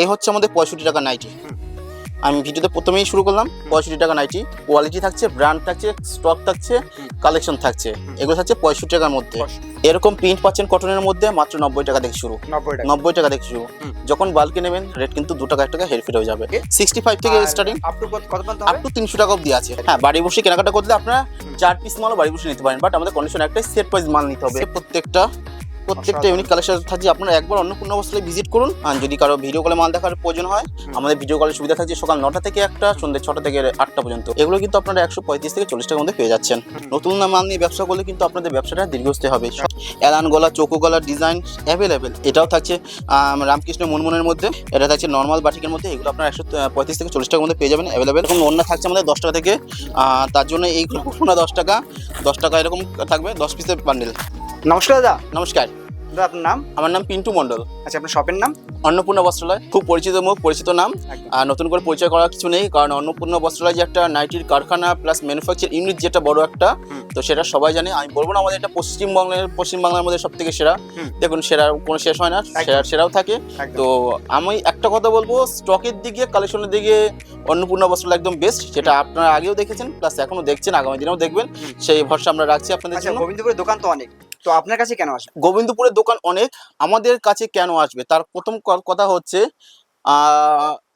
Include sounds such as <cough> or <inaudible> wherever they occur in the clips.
এই হচ্ছে আমাদের পঁয়ষট্টি টাকা নাইটি আমি ভিডিওতে প্রথমেই শুরু করলাম পঁয়ষট্টি টাকা নাইটি কোয়ালিটি থাকছে ব্র্যান্ড থাকছে স্টক থাকছে কালেকশন থাকছে। এগুলো থাকছে পঁয়ষট্টি টাকার মধ্যে। এরকম প্রিন্ট পাচ্ছেন কটনের মধ্যে মাত্র নব্বই টাকা থেকে শুরু। নব্বই টাকা। থেকে শুরু। যখন বাল্কে নেবেন রেট কিন্তু দু টাকা এক টাকা হেরফের হয়ে যাবে। সিক্সটি ফাইভ থেকে স্টার্টিং আপ টু তিনশো টাকা অব্দি আছে। হ্যাঁ বাড়ি বসে কেনাকাটা করলে আপনারা চার পিস মালও বাড়ি বসে নিতে পারেন বাট আমাদের কন্ডিশন একটাই সেট ওয়াইজ মাল নিতে হবে। প্রত্যেকটা প্রত্যেকটা। ইউনিক কালেকশন থাকছে। আপনারা একবার অন্নপূর্ণা বস্ত্রালয় ভিজিট করুন। আর যদি কারও ভিডিও কলে মাল দেখার প্রয়োজন হয় আমাদের ভিডিও কলের সুবিধা থাকছে সকাল নটা থেকে একটা সন্ধ্যে ছটা থেকে আটটা পর্যন্ত। এগুলো কিন্তু আপনারা একশো পঁয়ত্রিশ থেকে চল্লিশ টাকার মধ্যে পেয়ে যাচ্ছেন। নতুন না মাল নিয়ে ব্যবসা করলে কিন্তু আপনাদের ব্যবসাটা দীর্ঘস্থায়ী হবে। এলান গলা চৌকো গলা ডিজাইন অ্যাভেলেবেল এটাও থাকছে রামকৃষ্ণ মুনমুনের মধ্যে। এটা থাকছে নর্মাল বাটিকের মধ্যে। এগুলো আপনারা একশো পঁয়ত্রিশ থেকে চল্লিশ টাকার মধ্যে পেয়ে যাবেন অ্যাভেলেবেল এবং অন্য থাকছে আমাদের দশ টাকা থেকে। তার জন্য এইগুলো <laughs> দশ টাকা দশ টাকা এরকম থাকবে দশ পিসের বান্ডেল নমস্কার দাদা। নমস্কার। দাদা আপনার নাম? আমার নাম পিন্টু মণ্ডল। আচ্ছা আপনার শপের নাম? অন্নপূর্ণা বস্ত্রালয়। খুব পরিচিত মুখ পরিচিত নাম। আর নতুন করে পরিচয় করার কিছু নেই কারণ অন্নপূর্ণা বস্ত্রালয় যে একটা নাইটির কারখানা প্লাস ম্যানুফ্যাকচার ইউনিট যেটা বড় একটা তো সেটা সবাই জানে। আমি বলব না আমাদের এটা পশ্চিমবঙ্গের পশ্চিমবাংলার মধ্যে সব থেকে সেরা দেখুন সেরা কোনো শেষ হয় না সেরা সেরাও থাকে। তো আমি একটা কথা বলব স্টকের দিকে কালেকশনের দিকে অন্নপূর্ণা বস্ত্রালয় একদম বেস্ট যেটা আপনারা আগেও দেখেছেন প্লাস এখনও দেখছেন আগামী দিনেও দেখবেন। সেই ভরসা আমরা রাখছি আপনাদের আচ্ছা জন্য। গোবিন্দপুরের দোকান তো অনেক। তো আপনার কাছে কেন আসবে? গোবিন্দপুরের দোকান অনেক আমাদের কাছে কেন আসবে? তার প্রথম কথা হচ্ছে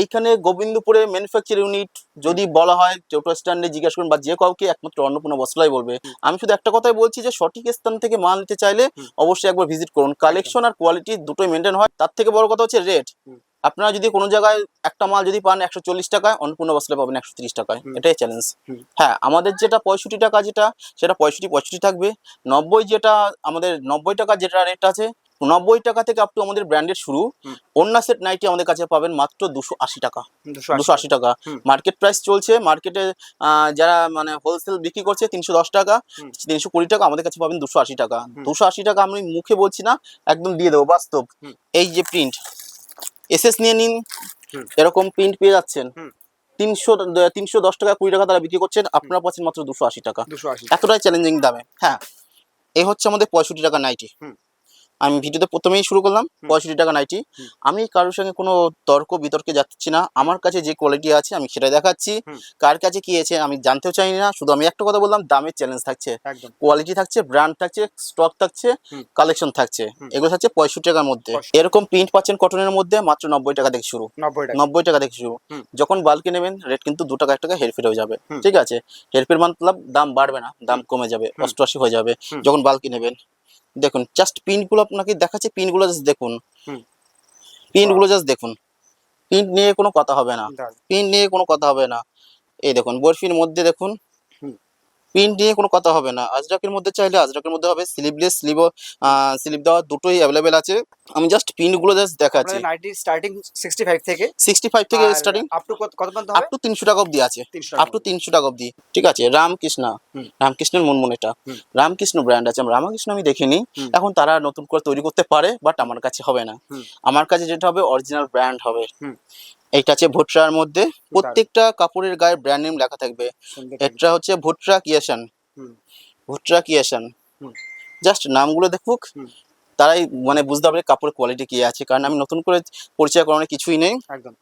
এইখানে গোবিন্দপুরে ম্যানুফ্যাকচার ইউনিট যদি বলা হয় টোটো স্ট্যান্ডে জিজ্ঞাসা করুন বা যে কাউকে একমাত্র অন্নপূর্ণা বস্ত্রালয় বলবে আমি শুধু একটা কথাই বলছি যে সঠিক স্থান থেকে মাল নিতে চাইলে অবশ্যই একবার ভিজিট করুন। কালেকশন আর কোয়ালিটি দুটোই মেনটেন হয়। তার থেকে বড় কথা হচ্ছে রেট। আপনারা যদি কোনো জায়গায় একটা মাল যদি পান একশো চল্লিশ টাকায় অন্নপূর্ণা বস্ত্রালয় পাবেন একশো তিরিশ টাকায়। এটাই চ্যালেঞ্জ হ্যাঁ আমাদের যেটা পঁয়ষট্টি টাকা যেটা সেটা পঁয়ষট্টি পঁয়ষট্টি থাকবে। নব্বই যেটা আমাদের নব্বই টাকা যেটা রেট আছে নব্বই টাকা থেকে আপ টু আমাদের ব্র্যান্ডের শুরু। অন্য সেট নাইটি আমাদের কাছে পাবেন মাত্র দুশো আশি টাকা। দুশো আশি টাকা। মার্কেট প্রাইস চলছে। মার্কেটে যারা মানে হোলসেল বিক্রি করছে তিনশো দশ টাকা। তিনশো কুড়ি টাকা আমাদের কাছে পাবেন দুশো আশি টাকা। দুশো আশি টাকা আমি মুখে বলছি না একদম দিয়ে দেবো বাস্তব। এই যে প্রিন্ট এসএস নিয়ে নিন। এরকম প্রিন্ট পেয়ে যাচ্ছেন। তিনশো তিনশো দশ টাকা কুড়ি টাকা তারা বিক্রি করছেন। আপনার পাচ্ছেন মাত্র দুশো আশি টাকা। এতটাই চ্যালেঞ্জিং দামে। হ্যাঁ। এই হচ্ছে আমাদের পঁয়ষট্টি টাকা নাইটি। আমি ভিডিওতে প্রথমেই শুরু করলাম। পঁয়ষট্টি টাকা নাইটি আমি কারোর সঙ্গে কোনো তর্ক বিতর্কে যাচ্ছি না। আমার কাছে যে কোয়ালিটি আছে আমি সেটাই দেখাচ্ছি। কার কাছে কি আছে আমি জানতেও চাই না। শুধু আমি একটা কথা বললাম দামের চ্যালেঞ্জ থাকছে। কোয়ালিটি থাকছে ব্র্যান্ড থাকছে স্টক থাকছে কালেকশন থাকছে। এগুলো থাকছে পঁয়ষট্টি টাকার মধ্যে। এরকম প্রিন্ট পাচ্ছেন কটনের মধ্যে মাত্র নব্বই টাকা থেকে শুরু। নব্বই টাকা। থেকে শুরু। যখন বাল্কে নেবেন রেট কিন্তু দু টাকা এক টাকা হেরফের হয়ে যাবে। ঠিক আছে? হেরফের মতলব দাম বাড়বে না দাম কমে যাবে। অষ্টআশি হয়ে যাবে। যখন বাল্কে নেবেন দেখুন জাস্ট পিনগুলো আপনাকে দেখাচ্ছে পিনগুলো জাস্ট দেখুন। হুম। পিনগুলো জাস্ট দেখুন। পিন নিয়ে কোনো কথা হবে না। পিন নিয়ে কোনো কথা হবে না। এই দেখুন বরফির মধ্যে দেখুন। প্রিন্ট নিয়ে কোনো কথা হবে না। আজরাকের মধ্যে চাইলে আজরাকের মধ্যে হবে স্লিভলেস স্লিভ স্লিভ দেওয়া দুটোই অ্যাভেলেবেল আছে। আমি জাস্ট প্রিন্টগুলো জাস্ট দেখাচ্ছি। নাইটি স্টার্টিং সিক্সটি ফাইভ থেকে। সিক্সটি ফাইভ থেকে স্টার্টিং আপ টু কত পর্যন্ত আপ টু তিনশো টাকা অব্দি আছে। আপ টু তিনশো টাকা অব্দি ঠিক আছে রামকৃষ্ণ। রামকৃষ্ণের মনমন এটা। হুম। রামকৃষ্ণ ব্র্যান্ড আছে। আমি রামকৃষ্ণ আমি দেখিনি। এখন তারা নতুন করে তৈরি করতে পারে বাট আমার কাছে হবে না। আমার কাছে যেটা হবে অরিজিনাল ব্র্যান্ড হবে। হুম। হচ্ছে আছে ভুট্রার মধ্যে। প্রত্যেকটা কাপড়ের গায়ে ব্র্যান্ড নেম লেখা থাকবে। এটা হচ্ছে ভুট্রা কিয়েশন। ভুট্রা কিয়েশন জাস্ট নামগুলো দেখুক। তারাই মানে বুঝতে পারবে কাপড়ের কোয়ালিটি কি আছে। কারণ আমি নতুন করে পরিচয় করানোর কিছুই নেই। একদম।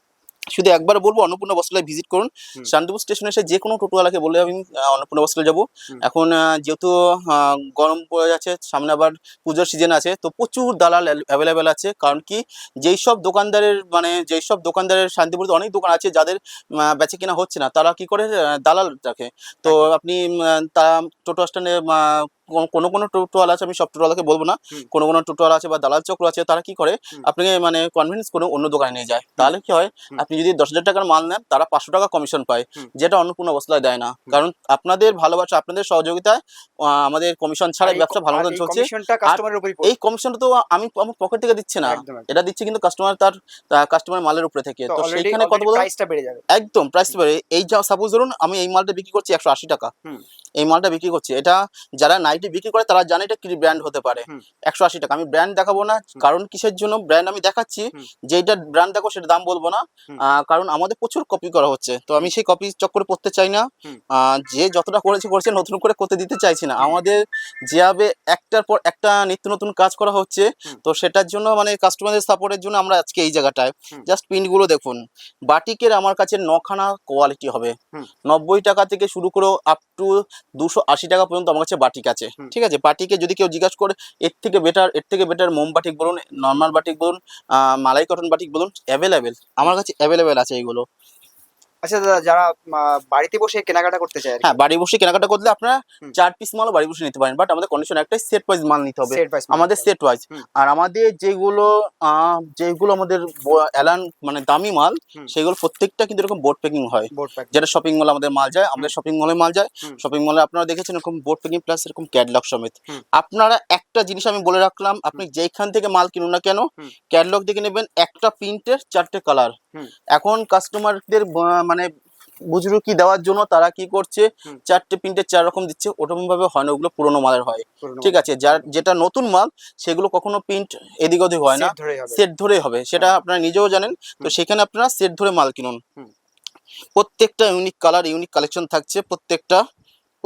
শুধু একবার বলব অন্নপূর্ণা বস্ত্রালয় ভিজিট করুন। শান্তিপুর স্টেশনে এসে যে কোনো টোটোওয়ালাকে বলে আমি অন্নপূর্ণা বস্ত্রালয় যাব। এখন যেহেতু গরম পড়ে যাচ্ছে সামনে আবার পুজোর সিজন আছে তো প্রচুর দালাল অ্যাভেলেবেল আছে। কারণ কি যেই সব দোকানদারের মানে যেই সব দোকানদারের শান্তিপুরে অনেক দোকান আছে যাদের বেচে কেনা হচ্ছে না তারা কি করে দালাল রাখে তো আপনি তারা টোটো স্ট্যান্ডে কোনো কোনো টোটোওয়ালা আছে আমি সব টোটোওয়ালাকে বলব না। কোনো কোনো টোটোওয়ালা আছে বা দালাল চক্র আছে তারা কি করে? আপনাকে মানে কনভিন্স করে অন্য দোকানে নিয়ে যায়। তাহলে কি হয়? আপনি যদি দশ হাজার টাকার মাল নেন তারা পাঁচশো টাকা কমিশন পায়। যেটা অন্নপূর্ণ অবস্থায় দেয় না। কারণ আপনাদের ভালোবাসা আপনাদের সহযোগিতায় আমাদের কমিশন ছাড়াই ব্যবসা ভালো মতন চলছে। এই কমিশনটা তো আমি আমার পকেট থেকে দিচ্ছে না। এটা দিচ্ছে কিন্তু কাস্টমার তার কাস্টমার মালের উপরে থেকে। তো সেইখানে কত যাবে। একদম প্রাইস বেড়ে এই যা সাপোজ ধরুন আমি এই মালটা বিক্রি করছি একশো আশি টাকা। এই মালটা বিক্রি করছি। এটা যারা নাইটি নাইটি বিক্রি করে তারা জানে এটা কি ব্র্যান্ড হতে পারে। একশো আশি টাকা। আমি ব্র্যান্ড দেখাবো না কারণ কিসের জন্য ব্র্যান্ড আমি দেখাচ্ছি। যেটা ব্র্যান্ড দেখো সেটা দাম বলব না। কারণ আমাদের প্রচুর কপি করা হচ্ছে। তো আমি সেই কপি চক্করে পড়তে চাই না। যে যতটা করেছে করেছে নতুন করে করতে দিতে চাইছি না। আমাদের যেভাবে একটার পর একটা নিত্য নতুন কাজ করা হচ্ছে তো সেটার জন্য মানে কাস্টমারদের সাপোর্টের জন্য আমরা আজকে এই জায়গাটায়। জাস্ট প্রিন্টগুলো দেখুন। বাটিকের আমার কাছে নখানা কোয়ালিটি হবে। নব্বই টাকা থেকে শুরু করে আপ টু দুশো আশি টাকা পর্যন্ত আমার কাছে বাটিক আছে। হুম। ঠিক আছে? বাটিকে যদি কেউ জিজ্ঞাসা করে এর থেকে বেটার এর থেকে বেটার মোম বাটিক বলুন নর্মাল বাটিক বলুন আহ, মালাই কটন বাটিক বলুন অ্যাভেলেবেল আমার কাছে অ্যাভেলেবেল আছে এইগুলো আচ্ছা দাদা যারা বাড়িতে বসে কেনাকাটা করতে চায় হ্যাঁ বাড়ি বসে কেনাকাটা করলে আপনারা চার পিস মালও বাড়ি বসে নিতে পারেন বাট আমাদের কন্ডিশন একটাই সেট ওয়াইজ মাল নিতে হবে। আমাদের সেট ওয়াইজ আর আমাদের যেগুলো যেগুলো আমাদের অ্যালান মানে দামি মাল সেগুলো প্রত্যেকটা কিন্তু এরকম বোর্ড প্যাকিং হয়। যেটা শপিং মলে আমাদের মাল যায় আমাদের শপিং মলে মাল যায়। শপিং মলে আপনারা দেখেছেন এরকম বোর্ড প্যাকিং প্লাস এরকম ক্যাটলগ সমেত। আপনারা একটা জিনিস আমি বলে রাখলাম আপনি যেখান থেকে মাল কিনুন না কেন। ক্যাটলগ দেখে নেবেন একটা প্রিন্টের চারটে কালার। এখন কাস্টমারদের মানে বুজরুকি দেওয়ার জন্য তারা কি করছে? চারটে প্রিন্টের চার রকম দিচ্ছে। ওরকম ভাবে হয় না। ওগুলো পুরোনো মালের হয়। ঠিক আছে যার যেটা নতুন মাল সেগুলো কখনো প্রিন্ট এদিক ওদিক হয় না। সেট ধরেই হবে। সেট ধরে হবে। সেটা আপনারা নিজেও জানেন। তো সেখানে আপনারা সেট ধরে মাল কিনুন। প্রত্যেকটা ইউনিক কালার ইউনিক কালেকশন থাকছে। প্রত্যেকটা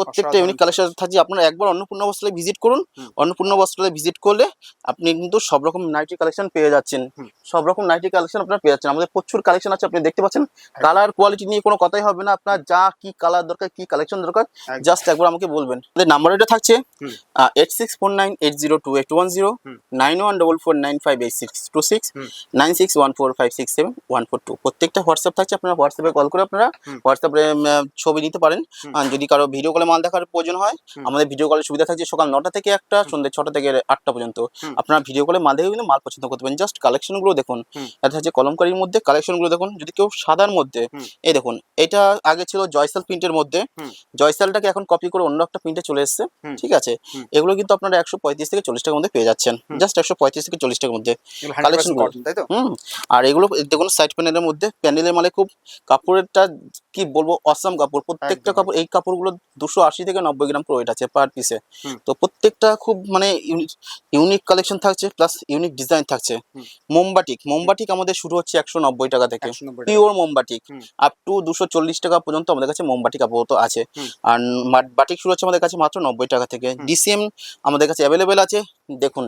প্রত্যেকটা ইউনিক কালেকশন থাকছে আপনারা একবার অন্নপূর্ণা বস্ত্রালয় ভিজিট করুন। অন্নপূর্ণা বস্ত্রালয় ভিজিট করলে আপনি কিন্তু সব রকম নাইটি কালেকশন পেয়ে যাচ্ছেন। সব রকম নাইটি কালেকশন আপনারা পেয়ে যাচ্ছেন। আমাদের প্রচুর কালেকশন আছে আপনি দেখতে পাচ্ছেন। কালার কোয়ালিটি নিয়ে কোনো কথাই হবে না। আপনার যা কি কালার দরকার কি কালেকশন দরকার জাস্ট একবার আমাকে বলবেন। আমাদের নাম্বার এটা থাকছে। Eight six four nine eight zero two eight one zero nine one double four nine five eight six two six nine six one four five six seven one four two প্রত্যেকটা WhatsApp থাকছে আপনারা হোয়াটসঅ্যাপে call করে আপনারা। হোয়াটসঅ্যাপে ছবি নিতে পারেন। যদি কারও ভিডিও কলে মাল দেখার প্রয়োজন হয়। আমাদের ভিডিও কলের সুবিধা থাকছে সকাল নটা থেকে একটা সন্ধ্যে ছটা থেকে আটটা পর্যন্ত। আপনারা ভিডিও কলে মাল দেখে কিন্তু মাল পছন্দ করতে পারেন। জাস্ট কালেকশনগুলো দেখুন। এটা হচ্ছে কলমকারির মধ্যে কালেকশনগুলো দেখুন। যদি কেউ সাদার মধ্যে এই দেখুন এটা আগে ছিল জয়সাল প্রিন্টের মধ্যে। জয়সালটাকে এখন কপি করে অন্য একটা প্রিন্টে চলে এসেছে। ঠিক আছে? এগুলো কিন্তু আপনারা একশো পঁয়ত্রিশ থেকে চল্লিশ টাকার মধ্যে পেয়ে যাচ্ছেন। জাস্ট একশো পঁয়ত্রিশ থেকে চল্লিশ টাকার মধ্যে। কালেকশন তাই তো? হুম। আর এগুলো দেখুন সাইড প্যানেলের মধ্যে প্যানেলের মালে খুব কাপড়েরটা কি বলব অসাম কাপড়। প্রত্যেকটা কাপড় এই কাপড়গুলো দুশো আশি থেকে নব্বই গ্রাম করে ওয়েট আছে পার পিসে তো প্রত্যেকটা খুব মানে ইউনিক কালেকশন থাকছে প্লাস ইউনিক ডিজাইন থাকছে। মোমবাটিক মোমবাটিক আমাদের শুরু হচ্ছে একশো নব্বই টাকা থেকে। পিওর মোমবাটিক আপ টু দুশো চল্লিশ টাকা পর্যন্ত আমাদের কাছে মোমবাটিক আপাতত আছে। আর বাটিক শুরু হচ্ছে আমাদের কাছে মাত্র নব্বই টাকা থেকে। ডিসিএম আমাদের কাছে অ্যাভেলেবেল আছে। দেখুন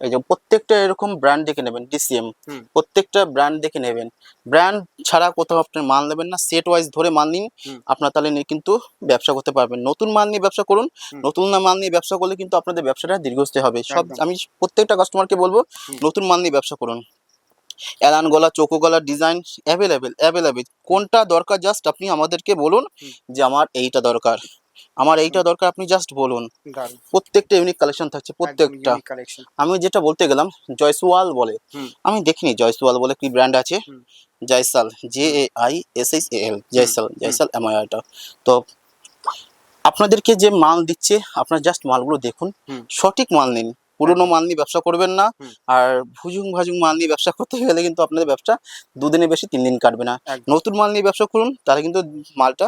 এই যে প্রত্যেকটা এরকম ব্র্যান্ড দেখে নেবেন ডিসিএম প্রত্যেকটা ব্র্যান্ড দেখে নেবেন। ব্র্যান্ড ছাড়া কোথাও আপনার মাল নেবেন না সেট ওয়াইজ ধরে মাল নিন আপনার তাহলে কিন্তু ব্যবসা করতে পারবেন। নতুন মাল নিয়ে ব্যবসা করুন নতুন না মাল নিয়ে ব্যবসা করলে কিন্তু আপনাদের ব্যবসাটা দীর্ঘস্থায়ী হবে। সব আমি প্রত্যেকটা কাস্টমারকে বলব নতুন মাল নিয়ে ব্যবসা করুন। এলান গলা চোকো গলার ডিজাইন অ্যাভেলেবেল অ্যাভেলেবেল কোনটা দরকার? জাস্ট আপনি আমাদেরকে বলুন যে আমার এইটা দরকার। আমার এইটা দরকার আপনি জাস্ট বলুন। প্রত্যেকটা ইউনিক কালেকশন থাকছে প্রত্যেকটা। আমি যেটা বলতে গেলাম জয়সওয়াল বলে। আমি দেখিনি জয়সওয়াল বলে কি ব্র্যান্ড আছে? Jaisal J A I S H A L Jaisal Jaisal এমআইটা তো আপনাদেরকে যে মাল দিচ্ছে আপনার জাস্ট মালগুলো দেখুন। সঠিক মাল নিন। পুরোনো মাল নিয়ে ব্যবসা করবেন না। আর ভুজুং ভাজুং মাল নিয়ে ব্যবসা করতে গেলে কিন্তু আপনাদের ব্যবসা দুদিনের বেশি তিন দিন কাটবে না। নতুন মাল নিয়ে ব্যবসা করুন তাহলে কিন্তু মালটা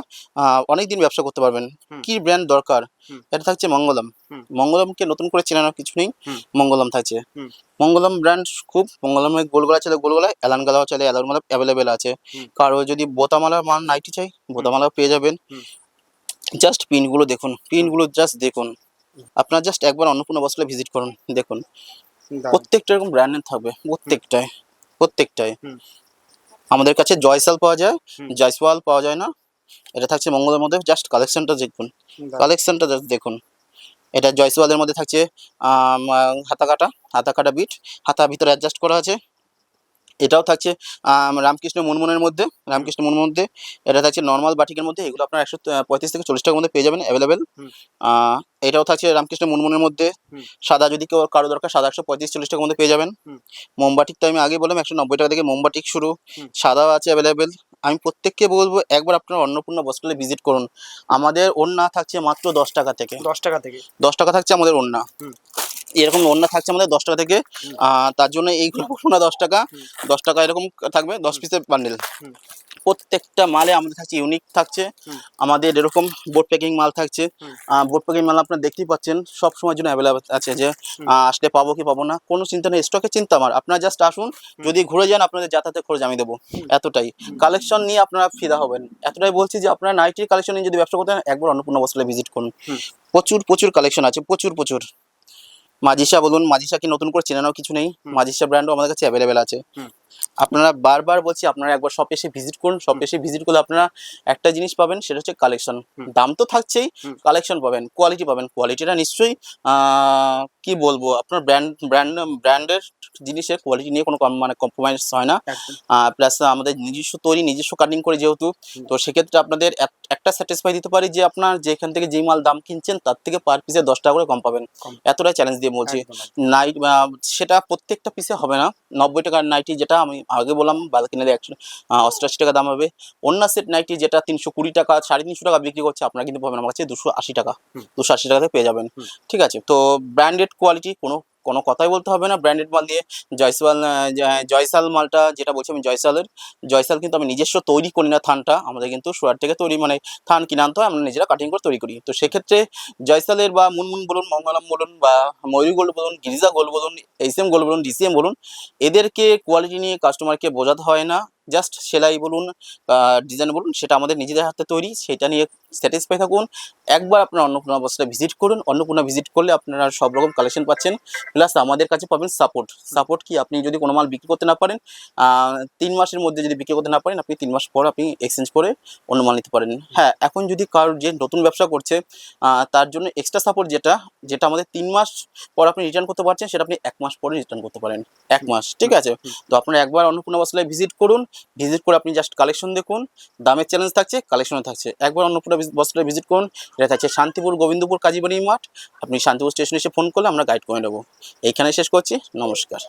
অনেক দিন ব্যবসা করতে পারবেন। কি ব্র্যান্ড দরকার? এটা থাকছে মঙ্গলম। মঙ্গলমকে নতুন করে চেনানোর কিছু নেই। মঙ্গলম থাকছে। মঙ্গলম ব্র্যান্ড খুব মঙ্গলমের গোলগলা চলে গোলগলা এলান গালাও চলে এলান মালা অ্যাভেলেবেল আছে। কারও যদি বোতামালা মাল নাইটি চাই বোতামালাও পেয়ে যাবেন। জাস্ট পিনগুলো দেখুন। পিনগুলো জাস্ট দেখুন। আপনার জাস্ট একবার অন্নপূর্ণা বসলে ভিজিট করুন দেখুন। প্রত্যেকটা এরকম ব্র্যান্ডের থাকবে প্রত্যেকটায় প্রত্যেকটায়। আমাদের কাছে জয়সাল পাওয়া যায় জয়সওয়াল পাওয়া যায় না এটা থাকছে মঙ্গলের মধ্যে জাস্ট কালেকশনটা দেখুন। কালেকশনটা জাস্ট দেখুন। এটা জয়সওয়ালের মধ্যে থাকছে হাতা কাটা হাতা কাটা বিট হাতা ভিতরে অ্যাডজাস্ট করা আছে। এটাও থাকছে রামকৃষ্ণ মুনমুনের মধ্যে রামকৃষ্ণ মুনমুনের মধ্যে এটা থাকছে নর্মাল বাটিকের মধ্যে এগুলো আপনার একশো পঁয়ত্রিশ থেকে চল্লিশ টাকার মধ্যে পেয়ে যাবেন অ্যাভেলেবেল এটাও থাকছে রামকৃষ্ণ মুনমুনের মধ্যে সাদা যদি কেউ কারও দরকার সাদা একশো পঁয়ত্রিশ চল্লিশ টাকার মধ্যে পেয়ে যাবেন। মোমবাটিক তো আমি আগে বললাম একশো নব্বই টাকা থেকে মোমবাটিক শুরু। সাদাও আছে অ্যাভেলেবেল আমি প্রত্যেককে বলব একবার আপনার অন্নপূর্ণা বস্ত্রালয় ভিজিট করুন। আমাদের ওড়না থাকছে মাত্র দশ টাকা থেকে। দশ টাকা থেকে। দশ টাকা থাকছে আমাদের ওড়না। এরকম অন্য থাকছে আমাদের দশ টাকা থেকে তার জন্য এই না দশ টাকা দশ টাকা এরকম থাকবে দশ পিসের বান্ডেল প্রত্যেকটা মালে আমাদের থাকছে ইউনিক থাকছে। আমাদের এরকম বোর্ড প্যাকিং মাল থাকছে। বোর্ড প্যাকিং মাল আপনারা দেখতেই পাচ্ছেন সব সময়ের জন্য অ্যাভেলেবেল আছে যে আসলে পাবো কি পাবো না কোনো চিন্তা নেই স্টকের চিন্তা আমার। আপনারা জাস্ট আসুন যদি ঘুরে যান আপনাদের যাতায়াতের খরচ আমি দেবো এতটাই। কালেকশন নিয়ে আপনারা ফিদা হবেন। এতটাই বলছি যে আপনারা নাইটির কালেকশন নিয়ে যদি ব্যবসা করতে হয় একবার অন্নপূর্ণ বস্ত্রালয় ভিজিট করুন। প্রচুর প্রচুর কালেকশন আছে প্রচুর প্রচুর। মাজিসা বলুন মাজিসা কি নতুন করে চেনানো কিছু নেই। মাজিসা ব্র্যান্ডও আমাদের কাছে অ্যাভেলেবেল আছে। আপনারা বারবার বলছি আপনারা একবার শপ এসে ভিজিট করুন। শপ এসে ভিজিট করলে আপনারা একটা জিনিস পাবেন সেটা হচ্ছে কালেকশন দাম তো থাকছেই কালেকশন পাবেন কোয়ালিটি পাবেন। কোয়ালিটিটা নিশ্চয়ই কি বলব আপনার ব্র্যান্ড ব্র্যান্ড ব্র্যান্ডের জিনিসের কোয়ালিটি নিয়ে কোনো কম- মানে কম্প্রোমাইজ হয় না। প্লাস আমাদের নিজস্ব তৈরি নিজস্ব কাটিং করে যেহেতু তো সেক্ষেত্রে আপনাদের একটা স্যাটিসফাই দিতে পারি যে আপনার যেখান থেকে যে মাল দাম কিনছেন তার থেকে পার পিসে দশ টাকা করে কম পাবেন। এতটাই চ্যালেঞ্জ দিয়ে বলছি। নাইট সেটা প্রত্যেকটা পিসে হবে না। নব্বই টাকার নাইটি যেটা আমি আগে বললাম কিনে একশো অষ্টআশি টাকা দাম হবে। অন্য সেট নাইটি যেটা তিনশো কুড়ি টাকা সাড়ে তিনশো টাকা বিক্রি করছে আপনারা কিন্তু পাবেন আমার কাছে দুশো আশি টাকা। দুশো আশি টাকাতে পেয়ে যাবেন। ঠিক আছে তো ব্র্যান্ডেড কোয়ালিটি কোনো কোনো কথাই বলতে হবে না। ব্র্যান্ডেড মাল দিয়ে জয়সাল জয়সাল মালটা যেটা বলছি আমি জয়সালের। জয়সাল কিন্তু আমি নিজস্ব তৈরি করি না থানটা। আমাদের কিন্তু সুরাট থেকে তৈরি মানে থান কিনে আনতে হয়, আমরা নিজেরা কাটিং করে তৈরি করি। তো সেক্ষেত্রে জয়সালের বা মুনমুন বলুন, মঙ্গলম বলুন বা ময়ূরী গোল্ড বলুন, গিরিজা গোল্ড বলুন এইসিএম গোল্ড বলুন, ডিসিএম বলুন, এদেরকে কোয়ালিটি নিয়ে কাস্টমারকে বোঝাতে হয় না। জাস্ট সেলাই বলুন ডিজাইন বলুন সেটা আমাদের নিজেদের হাতে তৈরি সেটা নিয়ে স্যাটিসফাই থাকুন। একবার আপনার অন্নপূর্ণা বস্ত্রে ভিজিট করুন। অন্নপূর্ণা ভিজিট করলে আপনারা সব রকম কালেকশন পাচ্ছেন। প্লাস আমাদের কাছে পাবেন সাপোর্ট সাপোর্ট কি? আপনি যদি কোনো মাল বিক্রি করতে না পারেন তিন মাসের মধ্যে যদি বিক্রি করতে না পারেন আপনি তিন মাস পর আপনি এক্সচেঞ্জ করে অন্য মাল নিতে পারেন। হ্যাঁ এখন যদি কারোর যে নতুন ব্যবসা করছে তার জন্য এক্সট্রা সাপোর্ট যেটা যেটা আমাদের তিন মাস পর আপনি রিটার্ন করতে পারছেন সেটা আপনি এক মাস পরে রিটার্ন করতে পারেন। এক মাস ঠিক আছে? তো আপনারা একবার অন্নপূর্ণা বস্ত্রালয় ভিজিট করুন। ভিজিট করে আপনি জাস্ট কালেকশন দেখুন। দামের চ্যালেঞ্জ থাকছে কালেকশনও থাকছে। একবার অন্নপূর্ণা বস্ত্রে ভিজিট করুন। এটা থাকছে শান্তিপুর, গোবিন্দপুর, কাজীবাড়ি মাঠ। আপনি শান্তিপুর স্টেশনে এসে ফোন করলে আমরা গাইড করে নেব। এইখানে শেষ করছি। নমস্কার।